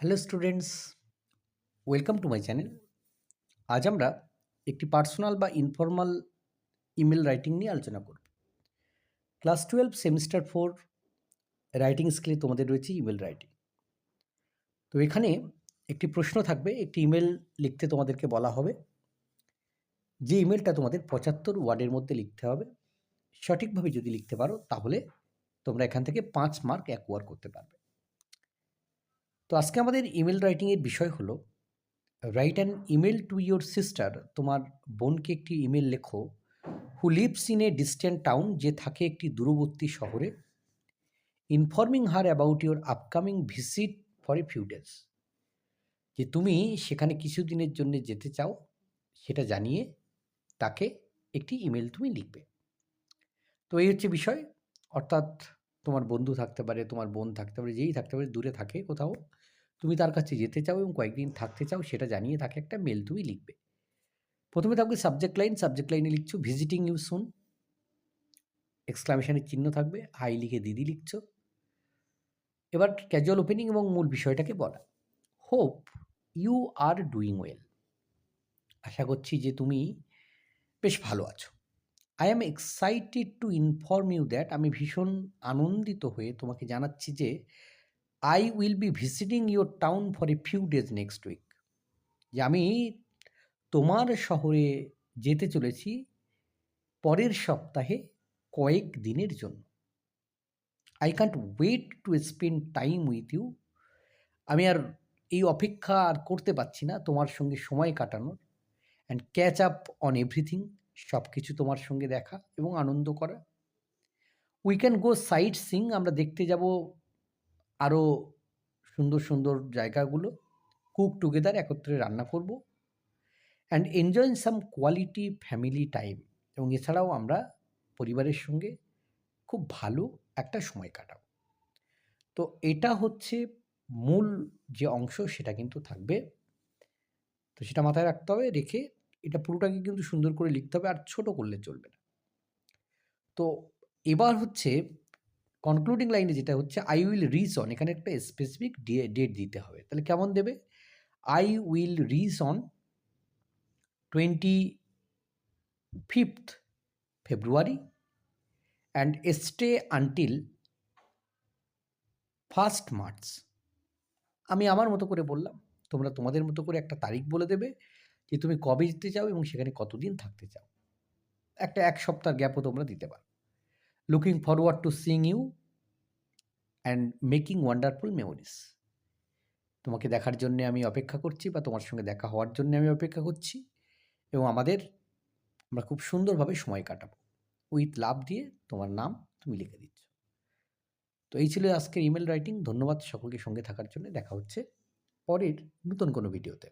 Hello students welcome to my channel আজ আমরা একটি পার্সোনাল বা ইনফর্মাল ইমেল রাইটিং নিয়ে আলোচনা করব। Class twelve semester four writing স্কিলে তোমাদের রয়েছে ইমেল রাইটিং তো এখানে একটি প্রশ্ন থাকবে, একটি ইমেল লিখতে তোমাদেরকে বলা হবে। যে ইমেলটা তোমাদের পঁচাত্তর ওয়ার্ডের মধ্যে লিখতে হবে, সঠিকভাবে যদি লিখতে পারো, তাহলে তোমরা এখান থেকে পাঁচ মার্ক অ্যাকোয়ার করতে পারবে। তো আজকে আমাদের ইমেল রাইটিংয়ের বিষয় হলো write an email to your sister তোমার বোনকে একটি ইমেল লেখো who lives in a distant town যে থাকে একটি দূরবর্তী শহরে informing her about your upcoming visit for a few days যে তুমি সেখানে কিছুদিনের জন্য যেতে চাও, সেটা জানিয়ে তাকে একটি ইমেল তুমি লিখবে। তো এই হচ্ছে বিষয়, অর্থাৎ তোমার বন্ধু থাকতে পারে, তোমার বোন থাকতে পারে, যেই থাকতে পারে, দূরে থাকে কোথাও। তুমি তার কাছে যেতে চাও এবং কয়েকদিন থাকতে চাও, সেটা জানিয়ে তাকে একটা মেল তুমি লিখবে। প্রথমে থাকবে সাবজেক্ট লাইন সাবজেক্ট লাইনে লিখছো ভিজিটিং ইউ সুন এক্সক্লামেশনের চিহ্ন থাকবে হাই লিখে দিদি লিখছো। এবার ক্যাজুয়াল ওপেনিং এবং মূল বিষয়টাকে বলা। Hope you are doing well আশা করছি যে তুমি বেশ ভালো আছো। I am excited to inform you that আমি ভীষণ আনন্দিত হয়ে তোমাকে জানাচ্ছি যে I will be visiting your town for a few days next week যে আমি তোমার শহরে যেতে চলেছি পরের সপ্তাহে কয়েক দিনের জন্য। I can't wait to spend time with you আমি আর এই অপেক্ষা আর করতে পারছি না তোমার সঙ্গে সময় কাটানোর and catch up on everything সব কিছু তোমার সঙ্গে দেখা এবং আনন্দ করা। We can go sightseeing আমরা দেখতে যাব আরও সুন্দর সুন্দর জায়গাগুলো কুক টুগেদার একত্রে রান্না করব and enjoy some quality family time এবং এছাড়াও আমরা পরিবারের সঙ্গে খুব ভালো একটা সময় কাটাব। তো এটা হচ্ছে মূল যে অংশ, সেটা কিন্তু থাকবে। তো সেটা মাথায় রাখতে হবে, রেখে এটা পুরোটাকে কিন্তু সুন্দর করে লিখতে হবে আর ছোট করলে চলবে না। তো এবার হচ্ছে কনক্লুডিং লাইনে যেটা হচ্ছে আই উইল রিচ অন এখানে একটা স্পেসিফিক ডেট দিতে হবে। তাহলে কেমন দেবে? I will reach on twenty fifth February and stay until first March আমি আমার মতো করে বললাম। তোমরা তোমাদের মতো করে একটা তারিখ বলে দেবে। যে তুমি কবে যেতে চাও এবং সেখানে কতদিন থাকতে চাও। একটা এক সপ্তাহ গ্যাপও তোমরা দিতে পারো। Looking forward to seeing you and making wonderful memories তোমাকে দেখার জন্য আমি অপেক্ষা করছি বা তোমার সঙ্গে দেখা হওয়ার জন্য আমি অপেক্ষা করছি এবং আমাদের, আমরা খুব সুন্দরভাবে সময় কাটাবো। উইথ লাভ দিয়ে তোমার নাম তুমি লিখে দিচ্ছ। তো এই ছিল আজকের ইমেল রাইটিং ধন্যবাদ সকলকে সঙ্গে থাকার জন্য। দেখা হচ্ছে পরের নতুন কোনো ভিডিওতে